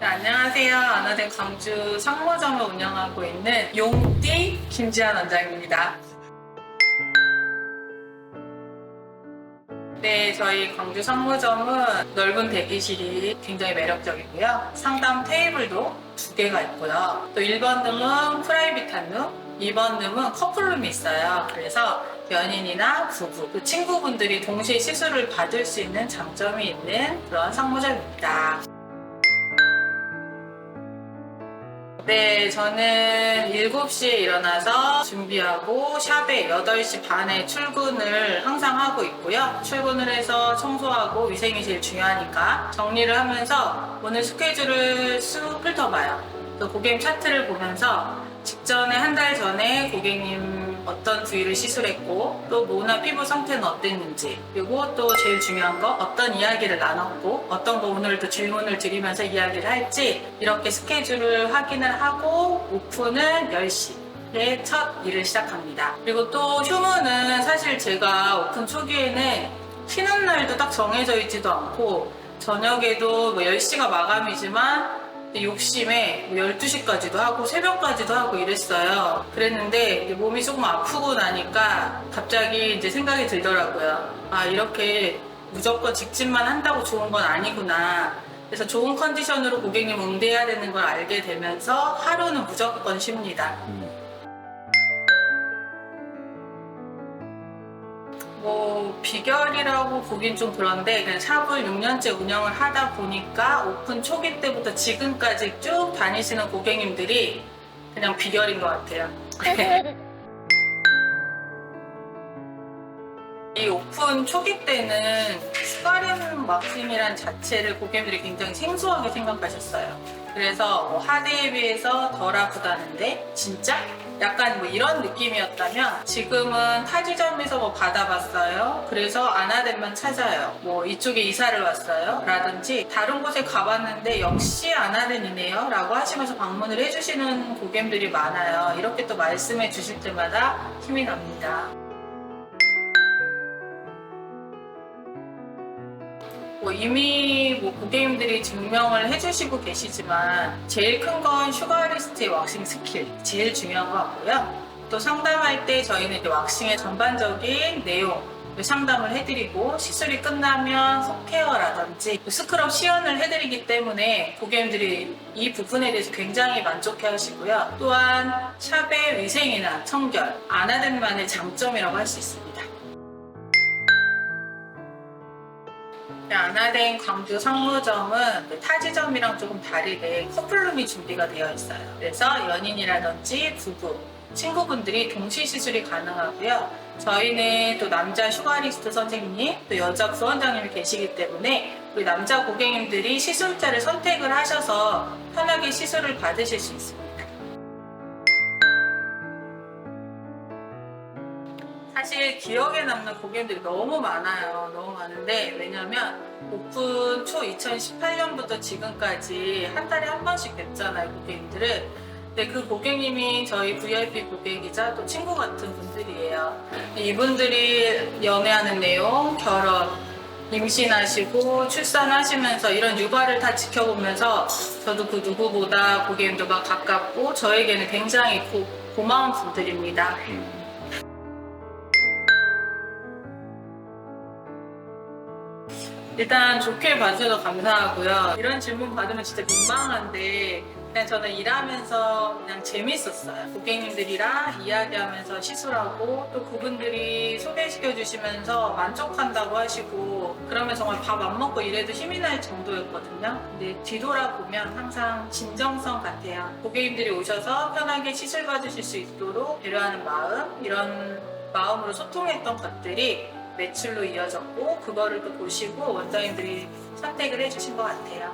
네, 안녕하세요. 아나덴 광주 상무점을 운영하고 있는 용띠 김지한 원장입니다. 네, 저희 광주 상무점은 넓은 대기실이 굉장히 매력적이고요. 상담 테이블도 두 개가 있고요. 또 1번 룸은 프라이빗한 룸, 2번 룸은 커플룸이 있어요. 그래서 연인이나 부부, 또 친구분들이 동시에 시술을 받을 수 있는 장점이 있는 그런 상무점입니다. 네, 저는 7시에 일어나서 준비하고 샵에 8시 반에 출근을 항상 하고 있고요. 출근을 해서 청소하고 위생이 제일 중요하니까 정리를 하면서 오늘 스케줄을 쑥 훑어봐요. 또 고객님 차트를 보면서 직전에 한 달 전에 고객님 어떤 부위를 시술했고 또 모나 피부 상태는 어땠는지 그리고 또 제일 중요한 거 어떤 이야기를 나눴고 어떤 거 오늘 또 질문을 드리면서 이야기를 할지 이렇게 스케줄을 확인을 하고 오픈은 10시 첫 일을 시작합니다. 그리고 또 휴무는 사실 제가 오픈 초기에는 쉬는 날도 딱 정해져 있지도 않고 저녁에도 뭐 10시가 마감이지만 욕심에 12시까지도 하고 새벽까지도 하고 이랬어요. 그랬는데 몸이 조금 아프고 나니까 갑자기 이제 생각이 들더라고요. 아, 이렇게 무조건 직진만 한다고 좋은 건 아니구나. 그래서 좋은 컨디션으로 고객님 응대해야 되는 걸 알게 되면서 하루는 무조건 쉽니다. 뭐 비결이라고 보긴 좀 그런데 그냥 샵을 6년째 운영을 하다 보니까 오픈 초기 때부터 지금까지 쭉 다니시는 고객님들이 그냥 비결인 것 같아요. 이 오픈 초기 때는 슈가림 막힘이란 자체를 고객님들이 굉장히 생소하게 생각하셨어요. 그래서 뭐 하드에 비해서 덜 아프다는데 진짜? 약간 뭐 이런 느낌이었다면 지금은 타지점에서 뭐 받아봤어요. 그래서 아나덴만 찾아요. 뭐 이쪽에 이사를 왔어요. 라든지 다른 곳에 가봤는데 역시 아나덴이네요. 라고 하시면서 방문을 해주시는 고객님들이 많아요. 이렇게 또 말씀해 주실 때마다 힘이 납니다. 뭐 이미 뭐 고객님들이 증명을 해주시고 계시지만 제일 큰 건 슈가리스트의 왁싱 스킬 제일 중요한 것 같고요. 또 상담할 때 저희는 이제 왁싱의 전반적인 내용 상담을 해드리고 시술이 끝나면 속케어라든지 스크럽 시연을 해드리기 때문에 고객님들이 이 부분에 대해서 굉장히 만족해 하시고요. 또한 샵의 위생이나 청결, 아나덴만의 장점이라고 할 수 있습니다. 네, 아나덴 광주 상무점은 그 타지점이랑 조금 다르게 커플룸이 준비가 되어 있어요. 그래서 연인이라든지 부부, 친구분들이 동시 시술이 가능하고요. 저희는 또 남자 슈가리스트 선생님, 또 여자 부원장님이 계시기 때문에 우리 남자 고객님들이 시술자를 선택을 하셔서 편하게 시술을 받으실 수 있습니다. 사실 기억에 남는 고객님들이 너무 많아요. 너무 많은데 왜냐면 오픈 초 2018년부터 지금까지 한 달에 한 번씩 뵙잖아요, 고객님들을. 근데 그 고객님이 저희 VIP 고객이자 또 친구 같은 분들이에요. 이분들이 연애하는 내용, 결혼, 임신하시고 출산하시면서 이런 육아를 다 지켜보면서 저도 그 누구보다 고객님들과 가깝고 저에게는 굉장히 고, 고마운 분들입니다. 일단 좋게 봐주셔서 감사하고요. 이런 질문 받으면 진짜 민망한데 그냥 저는 일하면서 그냥 재밌었어요. 고객님들이랑 이야기하면서 시술하고 또 그분들이 소개시켜 주시면서 만족한다고 하시고 그러면 정말 밥 안 먹고 일해도 힘이 날 정도였거든요. 근데 뒤돌아보면 항상 진정성 같아요. 고객님들이 오셔서 편하게 시술 받으실 수 있도록 배려하는 마음 이런 마음으로 소통했던 것들이 매출로 이어졌고 그거를 또 보시고 원장님들이 선택을 해주신 것 같아요.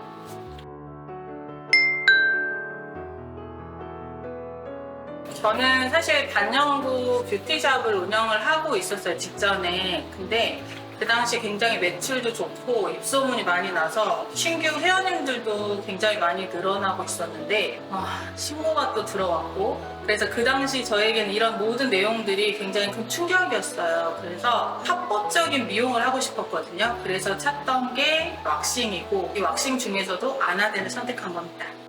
저는 사실 단연구 뷰티샵을 운영을 하고 있었어요 직전에 근데 그 당시 굉장히 매출도 좋고 입소문이 많이 나서 신규 회원님들도 굉장히 많이 늘어나고 있었는데 아, 신고가 또 들어왔고 그래서 그 당시 저에게는 이런 모든 내용들이 굉장히 큰 충격이었어요. 그래서 합법적인 미용을 하고 싶었거든요. 그래서 찾던 게 왁싱이고 이 왁싱 중에서도 아나덴을 선택한 겁니다.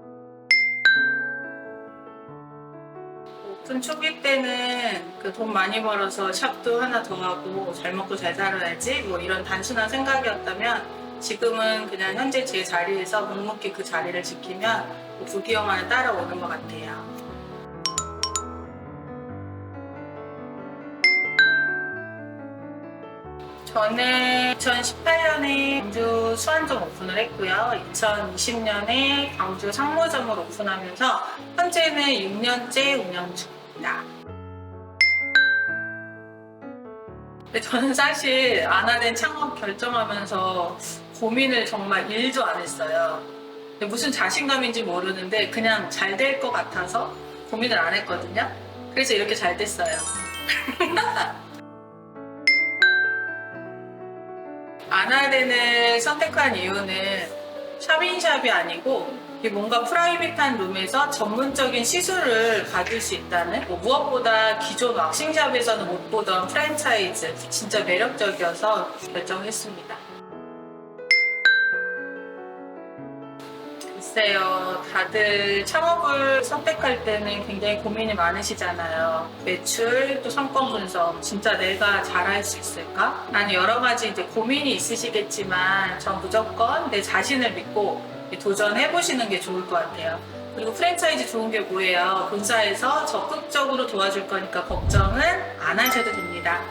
오픈 초기 때는 그 돈 많이 벌어서 샵도 하나 더 하고 잘 먹고 잘 살아야지 뭐 이런 단순한 생각이었다면 지금은 그냥 현재 제 자리에서 묵묵히 그 자리를 지키면 뭐 부귀영화를 따라오는 것 같아요. 저는 2018년에 광주 수안점 오픈을 했고요. 2020년에 광주 상무점을 오픈하면서 현재는 6년째 운영 중 입니다. 근데 저는 사실 아나덴 창업 결정하면서 고민을 정말 일도 안 했어요. 무슨 자신감인지 모르는데 그냥 잘 될 것 같아서 고민을 안 했거든요. 그래서 이렇게 잘 됐어요. 아나덴을 선택한 이유는 샵인샵이 아니고 뭔가 프라이빗한 룸에서 전문적인 시술을 받을 수 있다는 뭐 무엇보다 기존 왁싱샵에서는 못 보던 프랜차이즈 진짜 매력적이어서 결정했습니다. 글쎄요, 다들 창업을 선택할 때는 굉장히 고민이 많으시잖아요. 매출, 또 상권 분석, 진짜 내가 잘할 수 있을까? 라는 여러 가지 이제 고민이 있으시겠지만, 전 무조건 내 자신을 믿고 도전해보시는 게 좋을 것 같아요. 그리고 프랜차이즈 좋은 게 뭐예요? 본사에서 적극적으로 도와줄 거니까 걱정은 안 하셔도 됩니다.